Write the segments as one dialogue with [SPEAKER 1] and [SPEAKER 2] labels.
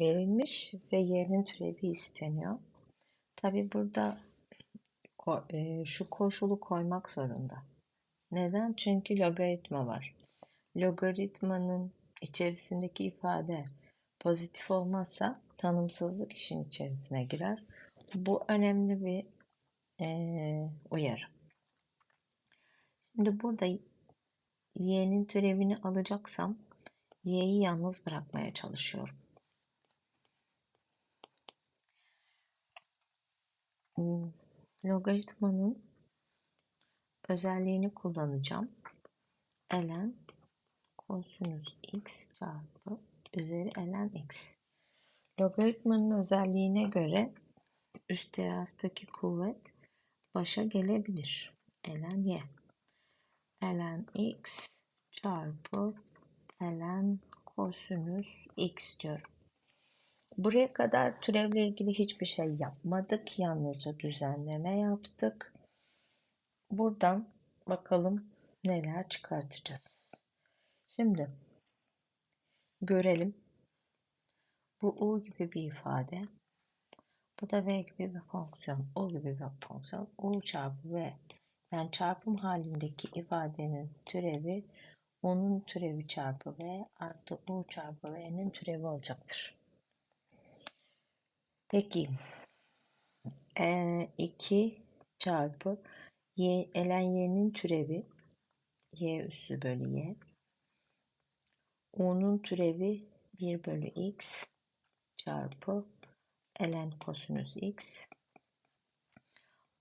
[SPEAKER 1] verilmiş ve y'nin türevi isteniyor. Tabi burada e, şu koşulu koymak zorunda. Neden? Çünkü logaritma var. Logaritmanın içerisindeki ifade pozitif olmazsa tanımsızlık işin içerisine girer. Bu önemli bir e, uyarı. Şimdi burada y'nin türevini alacaksam y'yi yalnız bırakmaya çalışıyorum. Logaritmanın özelliğini kullanacağım. ln kosinüs x çarpı üzeri ln x. Logaritmanın özelliğine göre üst taraftaki kuvvet başa gelebilir. ln y. ln x çarpı ln kosinüs x diyorum. Buraya kadar türevle ilgili hiçbir şey yapmadık. Yalnızca düzenleme yaptık. Buradan bakalım neler çıkartacağız. Şimdi görelim. Bu u gibi bir ifade. Bu da v gibi bir fonksiyon. u gibi bir fonksiyon. u çarpı v. Yani çarpım halindeki ifadenin türevi u'nun türevi çarpı v artı u çarpı v'nin türevi olacaktır. Peki e, 2 çarpı y, ln y'nin türevi y üssü bölü y u'nun türevi 1 bölü x çarpı ln kosinüs x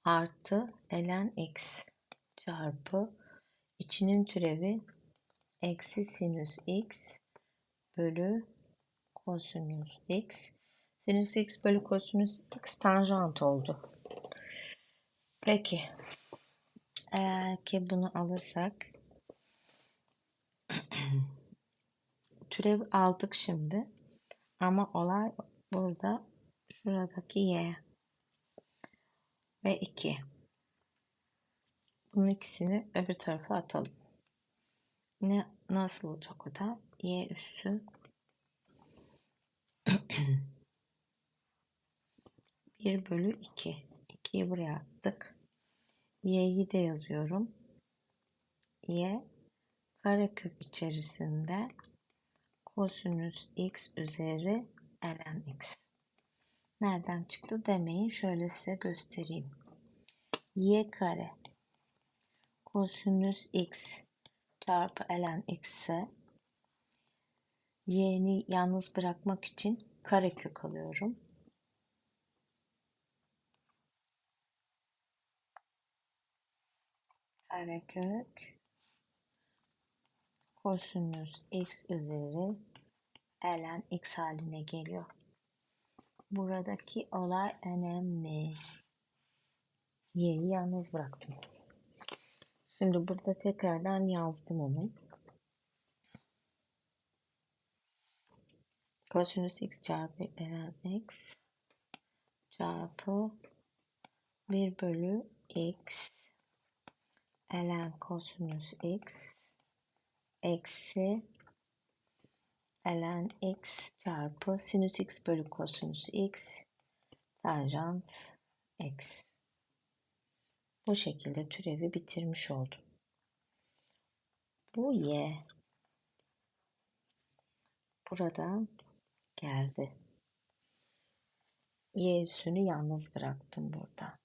[SPEAKER 1] artı ln x çarpı içinin türevi eksi sinüs x bölü kosinüs x. Sinüs x bölü kosinüs x tanjant oldu. Peki. Eğer ki bunu alırsak türev aldık şimdi. Ama olay burada şuradaki y ve 2. Bunun ikisini öbür tarafa atalım. Ne nasıl olacak o da? Y üssü 1 bölü 2. 2'yi buraya attık. Y'yi de yazıyorum. Y karekök içerisinde kosinüs x üzeri ln x. Nereden çıktı demeyin. Şöyle size göstereyim. Y kare kosinüs x çarpı ln x ise y'ni yalnız bırakmak için karekök alıyorum. Karekök kosinüs x üzeri ln x haline geliyor. Buradaki olay önemli. Y'yi yalnız bıraktım. Şimdi burada tekrardan yazdım onu. Kosinüs x çarpı ln x çarpı 1 bölü x ln kosinüs x eksi ln x çarpı sinüs x bölü kosinüs x tanjant x. Bu şekilde türevi bitirmiş oldum. Bu y burada geldi. Y üssünü yalnız bıraktım burada.